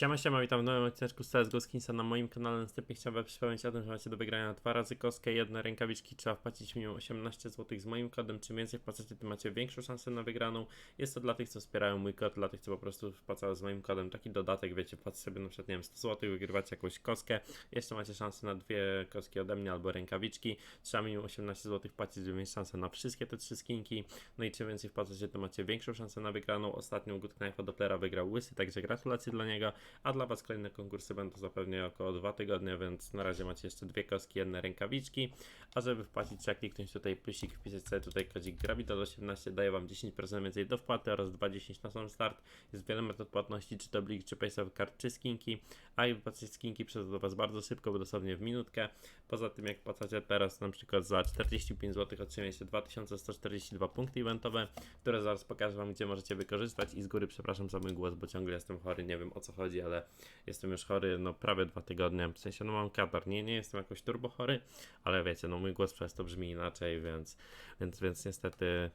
Siema, siema, witam w nowym odcinku z CSGO Skinsa na moim kanale. Następnie chciałbym przypomnieć o tym, że macie do wygrania dwa razy kostkę, jedne rękawiczki. Trzeba wpłacić minimum 18 zł z moim kodem. Czym więcej wpłacacie, tym macie większą szansę na wygraną. Jest to dla tych, co wspierają mój kod, dla tych, co po prostu wpłacają z moim kodem. Taki dodatek, wiecie, wpłacacie sobie na przykład, nie wiem, 100 zł, wygrywacie jakąś kostkę. Jeszcze macie szansę na dwie kostki ode mnie albo rękawiczki. Trzeba minimum 18 zł wpłacić, żeby mieć szansę na wszystkie te trzy skinki. No i czym więcej wpłacacie, to macie większą szansę na wygraną. Ostatnią Good Knife'a Dopplera wygrał Łysy, także gratulacje dla niego. A dla Was kolejne konkursy będą zapewne około 2 tygodnie, więc na razie macie jeszcze dwie kostki, jedne rękawiczki. A żeby wpłacić, trzeba kliknąć tutaj plusik, wpisać sobie tutaj kodzik Gravital18, daje Wam 10% więcej do wpłaty oraz 2,10 na sam start. Jest wiele metod płatności, czy to Blik, czy Paysoft Card, czy skinki. A i wypłacić skinki przez do Was bardzo szybko, bo dosłownie w minutkę. Poza tym, jak płacacie teraz na przykład za 45 zł otrzymujecie 2142 punkty eventowe, które zaraz pokażę Wam, gdzie możecie wykorzystać. I z góry przepraszam za mój głos, bo ciągle jestem chory, nie wiem o co chodzi, ale jestem już chory, no prawie dwa tygodnie. W sensie, no mam katar, nie, nie jestem jakoś turbo chory, ale wiecie, no mój głos przez to brzmi inaczej, więc, więc, więc niestety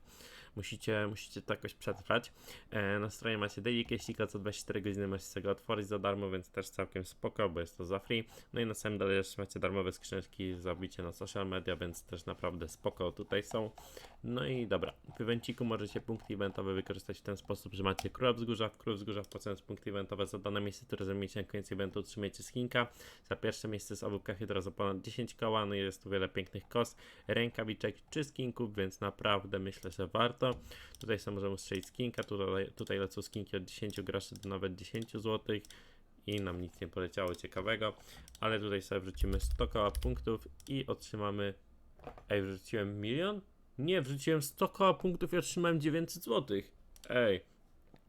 musicie, musicie to jakoś przetrwać. E, na stronie macie daily casika, co 24 godziny możecie sobie otworzyć za darmo, więc też całkiem spoko, bo jest to za free. No i na samym dole jeszcze macie darmowe skrzyneczki, zabicie na social media, więc też naprawdę spoko tutaj są. No i dobra, w evenciku możecie punkty eventowe wykorzystać w ten sposób, że macie króla wzgórza, w król wzgórza wpłacając punkty eventowe za dane miejsce, które zajmiecie na koniec eventu otrzymujecie skinka. Za pierwsze miejsce z obóbka hydra za ponad 10 koła, no i jest tu wiele pięknych kos, rękawiczek czy skinków, więc naprawdę myślę, że warto. Tutaj sobie możemy strzelić skinka, tutaj, tutaj lecą skinki od 10 groszy do nawet 10 zł i nam nic nie poleciało ciekawego, ale tutaj sobie wrzucimy 100 koła punktów i otrzymamy Ej, wrzuciłem milion? Nie, wrzuciłem 100 koła punktów i otrzymałem 900 zł. Ej,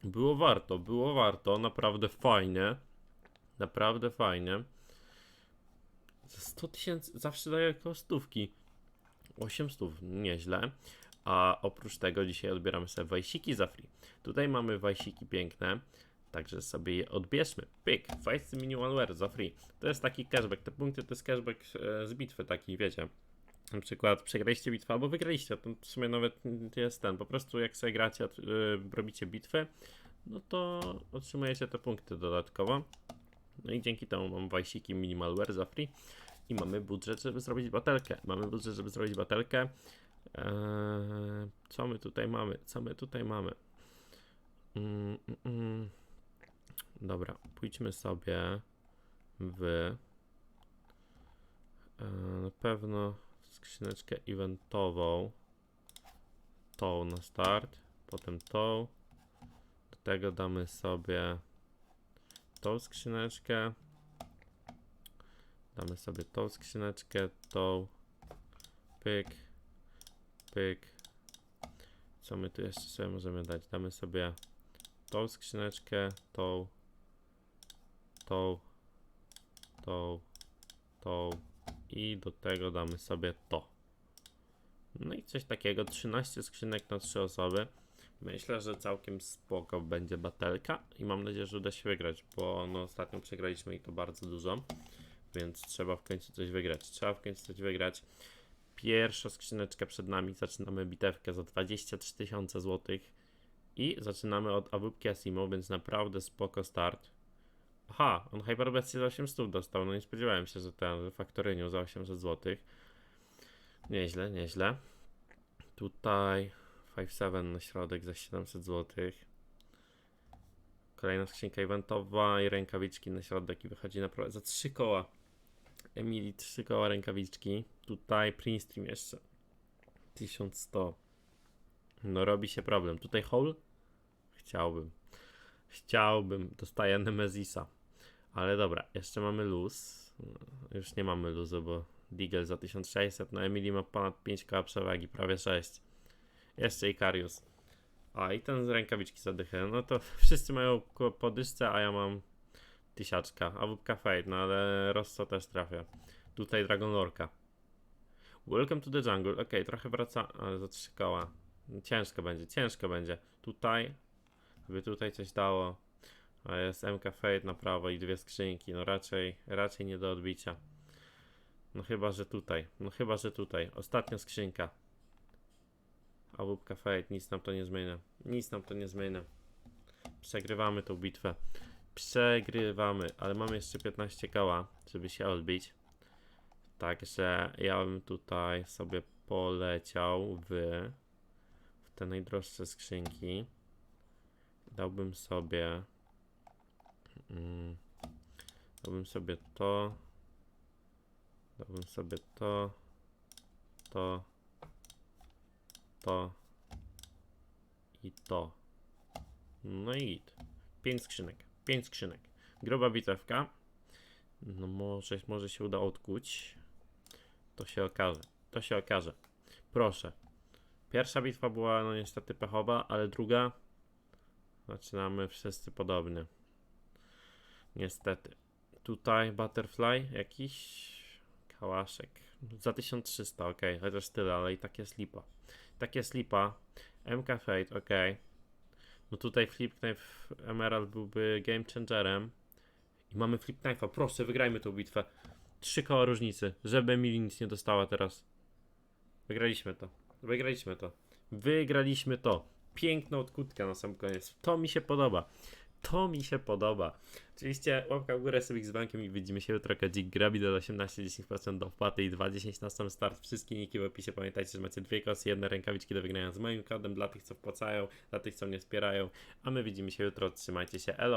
było warto, było warto, naprawdę fajnie. Naprawdę fajnie. Za 100 tysięcy, zawsze daję około stówki. 8 stów, nieźle. A oprócz tego dzisiaj odbieramy sobie wajsiki za free. Tutaj mamy wajsiki piękne, także sobie je odbierzmy. Pyk, wajscy minimal wear za free. To jest taki cashback, te punkty to jest cashback e, z bitwy, taki wiecie. Na przykład przegraliście bitwę albo wygraliście, to w sumie nawet jest ten, po prostu jak sobie gracie, yy, robicie bitwy, no to otrzymujecie te punkty dodatkowo. No i dzięki temu mam wajsiki minimalware za free i mamy budżet, żeby zrobić batelkę. Mamy budżet, żeby zrobić batelkę. Eee, co my tutaj mamy? Co my tutaj mamy? Mm, mm, mm. Dobra, pójdźmy sobie w e, na pewno skrzyneczkę eventową. Tą na start, potem tą. Do tego damy sobie tą skrzyneczkę. Damy sobie tą skrzyneczkę, tą. Pyk, pyk. Co my tu jeszcze sobie możemy dać? Damy sobie tą skrzyneczkę, tą, tą, tą, tą i do tego damy sobie to. No i coś takiego, 13 skrzynek na 3 osoby. Myślę, że całkiem spoko będzie batelka i mam nadzieję, że uda się wygrać, bo no ostatnio przegraliśmy i to bardzo dużo, więc trzeba w końcu coś wygrać. Trzeba w końcu coś wygrać. Pierwsza skrzyneczka przed nami, zaczynamy bitewkę za 23 tysiące złotych i zaczynamy od Awupki Asimo, więc naprawdę spoko start. Aha, on Hyperbestie za 800 dostał, no nie spodziewałem się, że ten faktoryniu za 800 zł. Nieźle, nieźle. Tutaj 5-7 na środek za 700 zł. Kolejna skrzynka eventowa i rękawiczki na środek i wychodzi naprawdę za 3 koła. Emily 3 koła rękawiczki. Tutaj Prince Stream jeszcze. 1100. No robi się problem. Tutaj hole? Chciałbym. Chciałbym. Dostaję Nemezisa. Ale dobra, jeszcze mamy luz. Już nie mamy luzu, bo Deagle za 1600. No Emily ma ponad 5 koła przewagi, prawie 6. Jeszcze Ikarius. A i ten z rękawiczki zadychę. No to wszyscy mają po dyszce, a ja mam tysiaczka. A Fade, no ale Rosso też trafia. Tutaj Dragon Lorka. Welcome to the jungle. Okej, trochę wraca, ale za 3 koła. Ciężko będzie, ciężko będzie. Tutaj, by tutaj coś dało. A jest MK Fade na prawo i dwie skrzynki. No raczej, raczej nie do odbicia. No chyba, że tutaj. No chyba, że tutaj. Ostatnia skrzynka. A łupka Fade, nic nam to nie zmienia. Nic nam to nie zmienia. Przegrywamy tą bitwę. Przegrywamy, ale mamy jeszcze 15 koła, żeby się odbić. Także ja bym tutaj sobie poleciał w, w te najdroższe skrzynki. Dałbym sobie. Mm, dałbym sobie to. Dałbym sobie to. To. To. I to. No i git. 5 skrzynek. 5 skrzynek. Groba bitewka. No może, może się uda odkuć. To się okaże. To się okaże. Proszę. Pierwsza bitwa była no niestety pechowa, ale druga zaczynamy wszyscy podobnie. Niestety. Tutaj butterfly jakiś kałaszek. Za 1300, ok, chociaż tyle, ale i tak jest lipa. Tak jest lipa. MK Fate, ok. No tutaj Flip Knife Emerald byłby game changerem. I mamy Flip Knife'a. Proszę, wygrajmy tą bitwę. Trzy koła różnicy, żeby Emily nic nie dostała teraz. Wygraliśmy to. Wygraliśmy to. Wygraliśmy to. Piękna odkutka na sam koniec. To mi się podoba. To mi się podoba. Oczywiście łapka w górę sobie z bankiem i widzimy się jutro. Kadzik grabi do 18, 10% do wpłaty i 2,10 na sam start. Wszystkie niki w opisie. Pamiętajcie, że macie dwie kosy, jedne rękawiczki do wygrania z moim kodem dla tych, co wpłacają, dla tych, co mnie wspierają. A my widzimy się jutro. Trzymajcie się. Elo.